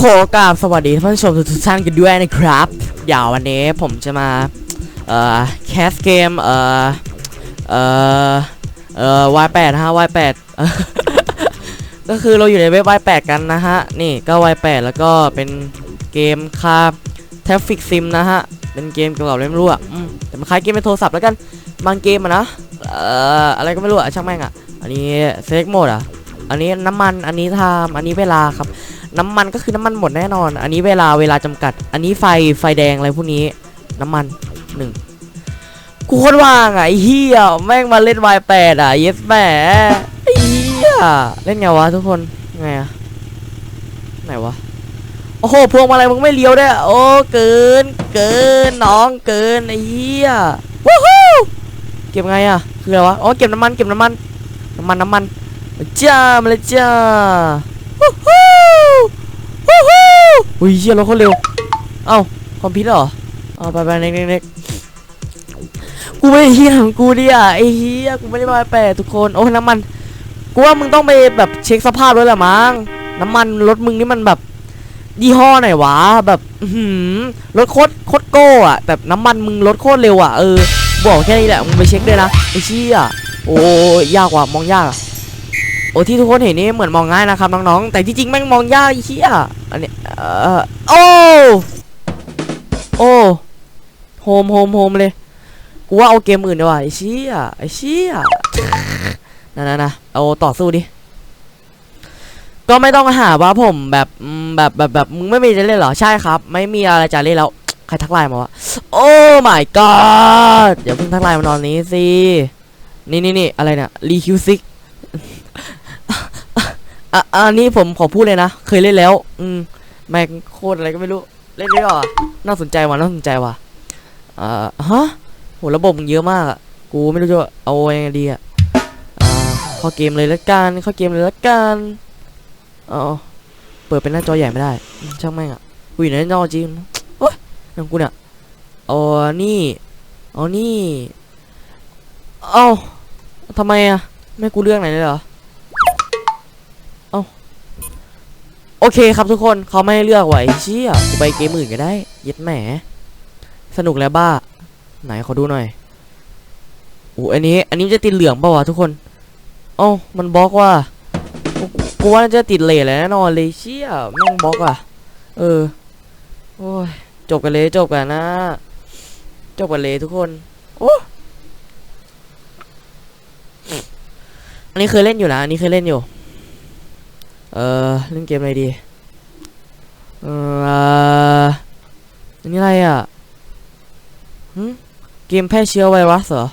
โหกราบสวัสดีท่านผู้ชมทุกท่านกันด้วยนะครับเดี๋ยววันนี้ผมจะมาเอ่อแคสเกมเอ่อเอ่อเอ่อ Y8 ฮะ Y8 เอ่อก็คือเราอยู่ในเว็บ Y8 กันนะฮะ นี่ก็ Y8 แล้วก็เป็นเกมคาแทฟฟิกซิมนะฮะ เป็นเกมเกี่ยวกับเล่นไม่รู้อะแต่มันคล้ายเกมในโทรศัพท์แล้วกัน บางเกมอะนะ เอ่อ อะไรก็ไม่รู้อะช่างแม่งอะอันนี้เซ็กโหมดอะอันนี้น้ำมัน อันนี้ไทม์อันนี้เวลาครับ น้ำมันก็คือน้ำมันหมดแน่นอน อันนี้เวลาเวลาจำกัด อันนี้ไฟไฟแดงอะไรพวกนี้ น้ำมันหนึ่งกูโคตรว่างอะไอ้เหี้ยแม่งมาเล่นวายแปดอะเยสแหมไอ้เหี้ยเล่นไงวะทุกคนไงอะไหนวะโอ้โหพวงมาลัยมึงไม่เลี้ยวได้วยโอ้เกิน เกินน้องเกินไอ้เหี้ยวู้ฮู้เก็บไงอะคืออะไรวะอ๋อเก็บน้ำมันเก็บน้ำมันน้ำมันน้ำมันจ้ามาเลยจ้าวู้ฮู้วู้ฮู้ อุ้ยเชี่ยรถเขาเร็ว เอ้าคอมพิวเตอร์เหรอเอาไปไปเน็กเน็กกูไม่ได้เฮียของกูดิอะไอ้เฮียกูไม่ได้มาแปดทุกคนโอ้ยน้ำมันกูว่ามึงต้องไปแบบเช็คสภาพด้วยแหละมั้งน้ำมันรถมึงนี่มันแบบยี่ห้อไหนวะแบบหือรถโคตรโคตรโก้อะแบบน้ำมันมึงรถโคตรเร็วอะเออบอกแค่นี้แหละมึงไปเช็คด้วยนะไอ้เชี่ยโอ้ยยากว่ะมองยากโอ้ที่ทุกคนเห็นนี่เหมือนมองง่ายนะครับน้องๆแต่จริงๆแม่งมองยากไอ้เชี่ย อันนี้เอ่อโอ้โอ้โฮมโฮมโฮมเลยกูว่าเอาเกมอื่นดีกว่าไอ้เชี่ยไอ้เชี่ยนะนะนะเอาต่อสู้ดิก็ไม่ต้องหาว่าผมแบบแบบแบบแบบมึงไม่มีจะเล่นเหรอใช่ครับ ไม่มีอะไรจะเล่นแล้วใครทักไลน์มาวะโอ้ my god อย่าเพิ่งทักไลน์มาตอนนี้สินี่นี่นี่อะไรเนี่ยรีคิวซิก อะอันนี้ผมขอพูดเลยนะ เคยเล่นแล้ว อืมแม่งโคตรอะไรก็ไม่รู้ เล่นได้หรอน่าสนใจว่ะ น่าสนใจว่ะอ่าฮะโหระบบมึงเยอะมากอะ กูไม่รู้จะเอายังไงดีอะอ่าเข้าเกมเลยละกันเข้าเกมเลยละกันอ๋อเปิดเป็นหน้าจอใหญ่ไม่ได้ ช่างแม่งอะกูอยู่ในหน้าจอจริงโอ้ยนังกูเนี่ยเอานี่เอานี่ เอ้าทำไมอะ ไม่กูเลือกไหนเลยเหรอ โอเคครับทุกคนเขาไม่ให้เลือกไว้เชี่ยกูไปเกมอื่นก็ได้ย็ดแหม สนุกแล้วบ้า ไหนขอดูหน่อยโอ้อันนี้ อันนี้จะติดเหลืองเปล่าวะทุกคนเอ้มันบล็อกว่ะกูว่าจะติดเลทแล้วแน่นอนเลยเชี่ยแม่งบล็อกอะ เออโอ้ยจบกันเลยจบกันนะ จบกันเลยทุกคนโอ้อันนี้เคยเล่นอยู่นะอันนี้เคยเล่นอยู่ เออเล่นเกมอะไรดี เอออันนี้อะไรอะหึเกมแพร่เชื้อไวรัสเหรอ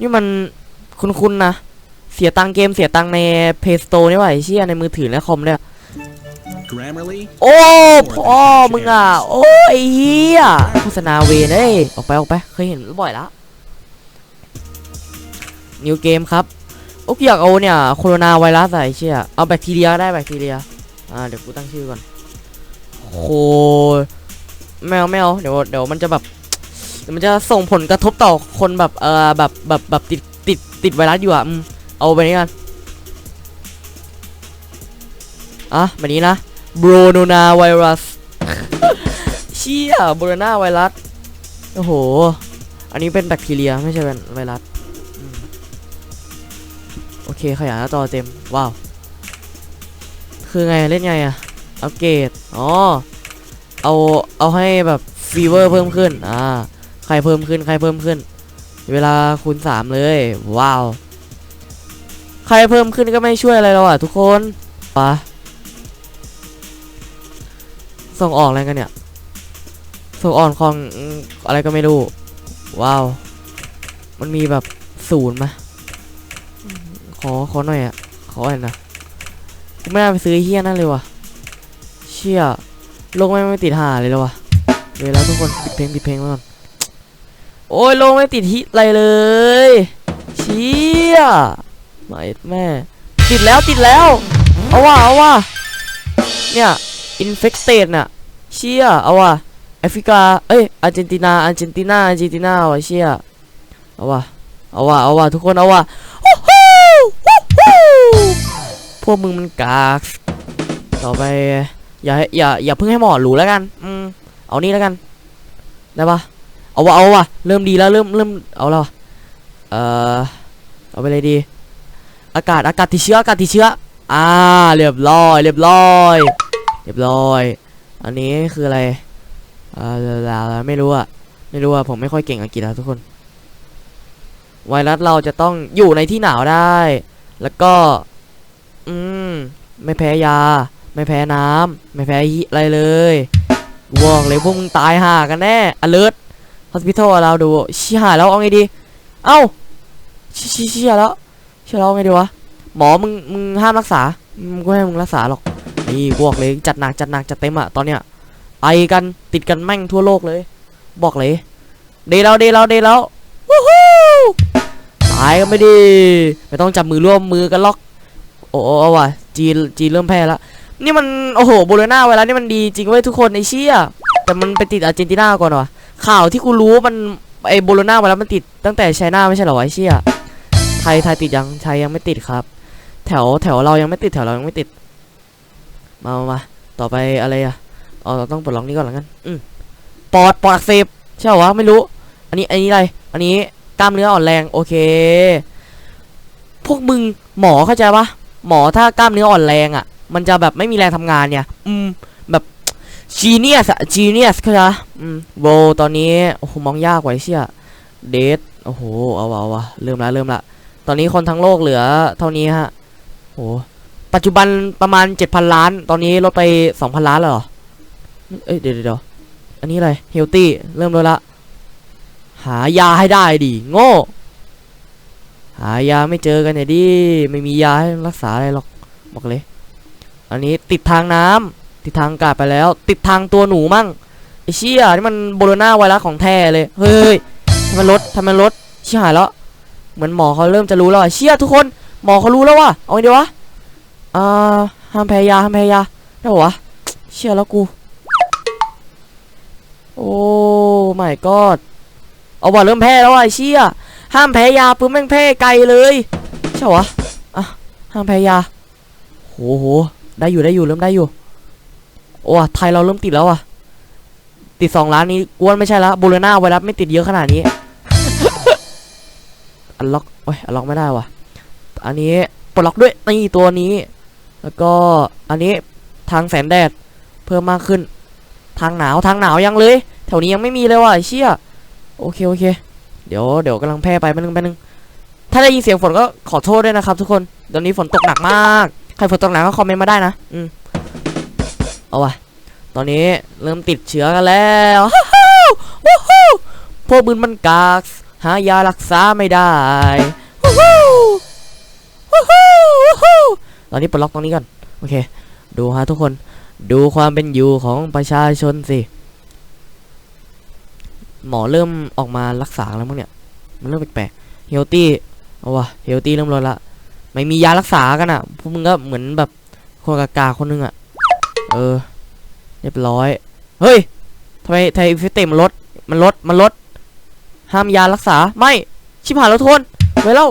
นี่มันคุ้นๆนะ เสียตังค์เกมเสียตังค์ใน Play Store นี่หว่าไอ้เชี่ยในมือถือและคอมเนี่ย Grammarly โอ้พ่อมึงอะ โอ้ยเฮียโฆษณาเวนเอ้ยออกไปออกไป เคยเห็นบ่อยแล้วนิวเกมครับ โอ้ยอยากเอาเนี่ยโคโรนาไวรัสอะไอ้เชี่ยเอาแบคทีเรียได้แบคทีเรียอ่าเดี๋ยวกูตั้งชื่อก่อนโคไม่เอาไม่เดี๋ยวเดี๋ยวมันจะแบบเดี๋ยวมันจะส่งผลกระทบต่อคนแบบเออแบบแบบแบบติดติดติดไวรัสอยู่อะเอาไปนี้กันอะแบบนี้นะโบรโนนาไวรัสเชี่ยโบรโนนาไวรัสโอ้โห อันนี้เป็นแบคทีเรียไม่ใช่เป็นไวรัส โอเคขยายหน้าจอเต็ม ว้าว คือไงเล่นไงอะอัปเกรดอ๋อ เอา เอาให้แบบฟีเวอร์เพิ่มขึ้น อ่า ใครเพิ่มขึ้น ใครเพิ่มขึ้น เวลาคูณสามเลย ว้าว ใครเพิ่มขึ้นก็ไม่ช่วยอะไรเราอะทุกคนปะส่งออกอะไรกันเนี่ย ส่งออกของอะไรก็ไม่รู้ ว้าว มันมีแบบศูนย์ไหม อขอหน่อยอะ ขอหน่อยนะกูไม่น่าไปซื้อเฮี้ยนั่นเลยว่ะ เชี่ยโลกไม่งไม่ติดหาเลยแล้ววะเดี๋ยวแล้วทุกคนปิดเพลงปิดเพลงก่อน โอ้ยโลกไม่ติดฮิตอะไรเลย เชี่ยไม่แม่ ติดแล้วติดแล้ว เอาว่ะเอาว่ะเนี่ย infected น่ะ เชี่ยเอาว่ะแอฟริกา เอ้ยอาร์เจนตินาอาร์เจนตินาอาร์เจนตินาว่ะเชี่ยเอาว่ะเอาว่ะเอาว่ะทุกคนเอาว่ะ พวกมึงมันกากต่อไป อย่าอย่าอย่าเพิ่งให้หมอรู้แล้วกัน อืมเอานี่แล้วกัน ได้ปะเอาวะเอาวะเริ่มดีแล้วเริ่มเริ่มเอาแล้วเอ่อเอาไปเลยดี อากาศอากาศติดเชื้ออากาศติดเชื้อ อ่า เรียบร้อย เรียบร้อย เรียบร้อย อันนี้คืออะไรอ่าไม่รู้อะไม่รู้อะผมไม่ค่อยเก่งอังกฤษอะทุกคน ไวรัสเราจะต้องอยู่ในที่หนาวได้ แล้วก็ อืม ไม่แพ้ยา ไม่แพ้น้ำ ไม่แพ้อะไรเลยบอกเลยพวกมึงตายห่ากันแน่ alert hospital เราดูชี้หายแล้วเอาไงดี เอ้าชี้ชี้ชี้แล้วชี้แล้วเอาไงดีวะ หมอมึงมึงห้ามรักษา มึงก็ให้มึงรักษาหรอก นี่บอกเลยจัดหนักจัดหนักจัดเต็มอะตอนเนี้ยไอกันติดกันแม่งทั่วโลกเลย บอกเลย เดแล้วเดแล้วเดแล้ววู้ฮู้ ตายกันไม่ดี ไม่ต้องจับมือร่วมมือกันล็อก โอ้โอ้ว่ะจีจีเริ่มแพ้แล้วนี่มันโอ้โหโบโลนาไว้แล้วนี่มันดีจริงเว้ยทุกคนไอเชี่ยแต่มันไปติดอาร์เจนตินาก่อนวะข่าวที่กูรู้มันไอโบโลนาไว้แล้วมันติดตั้งแต่ไชน่าไม่ใช่เหรอไอเชี่ยไทยไทยติดยังไทยยังไม่ติดครับ แถวแถวเรายังไม่ติดแถวเรายังไม่ติด มามามาต่อไปอะไรอะอ๋อเราต้องปลดล็อกนี้ก่อนล้วกันอืมปอดปอดอักเสบใช่เหรอวะไม่รู้ อันนี้อันนี้อะไร อันนี้ กล้ามเนื้ออ่อนแรงโอเค พวกมึงหมอเข้าใจปะหมอถ้ากล้ามเนื้ออ่อนแรงอะ่ะ มันจะแบบไม่มีแรงทำงานเนี่ย อืม แบบจีเนียสอะจีเนียสเข้าใจอืมโบตอนนี้โอ้โหมองยากกว่าเชี่ยเดทโอ้โหเอาวะเอาวะเริ่มละเริ่มละตอนนี้คนทั้งโลกเหลือเท่านี้ฮะโอ้ปัจจุบันประมาณ7,000ล้าน ตอนนี้ลดไป2,000ล้านแล้วเหรอ เอ้ยเดี๋ยวเดี๋ยวเดี๋ยวอันนี้อะไรเฮลตี้เริ่มลดละ หายาให้ได้ดิโง่ หายาไม่เจอกันเนี่ยดิไม่มียาให้รักษาอะไรหรอกบอกเลย อันนี้ติดทางน้ำติดทางอากาศไปแล้ว ติดทางตัวหนูมั่งไอเชี่ยนี่มันโบโลนาไวรัสของแท้เลยเฮ้ยทำไมลดทำไมลดชี่หายแล้วเหมือนหมอเขาเริ่มจะรู้แล้วอเชี่ยทุกคนหมอเขารู้แล้วว่ะเอาไงดีวะอ่าห้ามแพ้ยาห้ามแพ้ยาได้ปะวะเชี่ยแล้วกู โอ้ไม่กอด เอาว่ะเริ่มแพ้แล้วไอ้เชี่ยห้ามแพ้ยาปุ๊บแม่งแพ้ไกลเลยใช่หรอวะอะห้ามแพ้ยาโหโหได้อยู่ได้อยู่เริ่มได้อยู่โอ้ไทยเราเริ่มติดแล้วอะติดสองล้านนี้กวนไม่ใช่ละโบโลนาไวรัสไม่ติดเยอะขนาดนี้อันล็อกโอ้ยอันล็อกไม่ได้ว่ะ อันนี้ปลดล็อกด้วยนี่ตัวนี้ แล้วก็อันนี้ทางแสนแดดเพิ่มมากขึ้น ทางหนาวทางหนาวยังเลย แถวนี้ยังไม่มีเลยว่ะไอ้เชี่ย โอเคโอเค เดี๋ยวเดี๋ยวกำลังแพร่ไปแป๊บนึงแป๊บนึง ถ้าได้ยินเสียงฝนก็ขอโทษด้วยนะครับ ทุกคนตอนนี้ฝนตกหนักมาก ใครฝนตกหนักก็คอมเมนต์มาได้นะ อืม เอาวะตอนนี้เริ่มติดเชื้อกันแล้วฮู้ฮู้วู้ฮู้พวกมึนมันกากหายารักษาไม่ได้ฮู้ฮู้วู้ฮู้วู้ฮู้ตอนนี้ปลดล็อกตรงนี้ก่อน โอเค ดูฮะทุกคน ดูความเป็นอยู่ของประชาชนสิ หมอเริ่มออกมารักษาแล้วมั้งเนี่ย มันเริ่มแปลกๆเฮลตี้เอาวะเฮลตี้เริ่มลดละ ไม่มียารักษากันอะ พวกมึงก็เหมือนแบบคนกากาคนนึงอะ เออ เรียบร้อย เฮ้ยทำไมไทยฟิเตมันลด มันลด มันลด ห้ามยารักษา ไม่ ชิบหายแล้วทนไว้แล้ว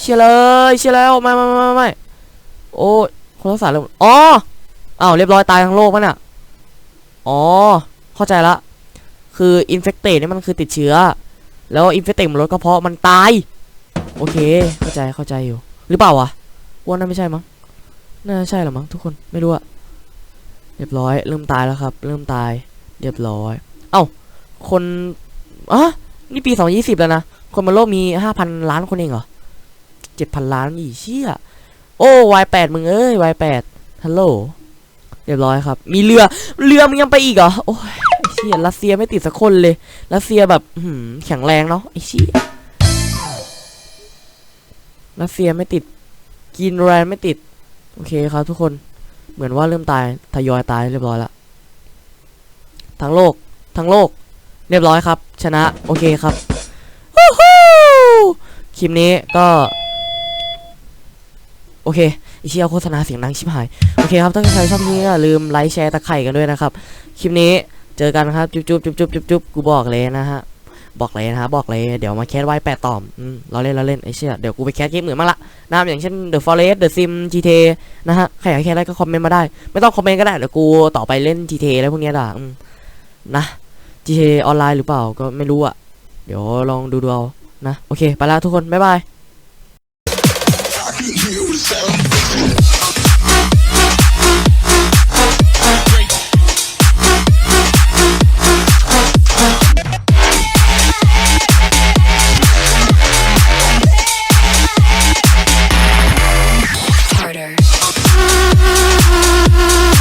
เชียเลยเชียแล้ว ไม่ไม่ไม่ไม่ไม่โอ้ยคนรักษาเริ่มอ๋ออ้าวเรียบร้อยตายทั้งโลกมั้น่ะ อ๋อ เข้าใจละ คืออินเฟคเตนี่มันคือติดเชื้อ แล้วอินเฟคเตมันลดกระเพาะมันตาย โอเค เข้าใจเข้าใจอยู่ หรือเปล่าวะว่าน่าไม่ใช่มั้งน่าใช่หรอมั้งทุกคนไม่รู้อะเรียบร้อย เริ่มตายแล้วครับ เริ่มตาย เรียบร้อย เอ้า คนอะนี่ปีสองยี่สิบแล้วนะ คนบนโลกมีห้าพันล้านคนเองเหรอเจ็ดพันล้านอีเชี่ยโอ้วายแปดมึงเอ้ยวายแปดฮัลโหลเรียบร้อยครับ มีเรือ เรือมึงยังไปอีกเหรอ โอ้ย ชี่ยรัสเซียไม่ติดสักคนเลยรัสเซียแบบหือแข็งแรงเนาะไอ้เชี่ยรัสเซียไม่ติดกินแรนไม่ติด โอเคครับทุกคนเหมือนว่าเริ่มตายทยอยตายเรียบร้อยละทั้งโลกทั้งโลก เรียบร้อยครับ ชนะ โอเคครับฮู้ฮู้คลิปนี้ก็ โอเคไอเชียโฆษณาเสียงดังชิบหาย โอเคครับ ถ้าใครชอบนี้อย่าลืมไลค์แชร์ตะไคร่กันด้วยนะครับ คลิปนี้ เจอกันครับ จุ๊บจุ๊บจุ๊บจุ๊บจุ๊บจุ๊บกูบอกเลยนะฮะ บอกเลยนะฮะ บอกเลย เดี๋ยวมาแคสไว้แปดต่อมเราเล่นเราเล่นไอ้เชี่ยเดี๋ยวกูไปแคสเกมอื่นบ้างละนะอย่างเช่น The Forest The Sim GTA นะฮะ ใครอยากแคสอะไรก็คอมเมนต์มาได้ ไม่ต้องคอมเมนต์ก็ได้ เดี๋ยวกูต่อไปเล่น GTA แล้วพวกเนี้ยด่านะ GTA ออนไลน์หรือเปล่า ก็ไม่รู้อะเดี๋ยวลองดูดูเอา นะ โอเค ไปละทุกคน บ๊ายบาย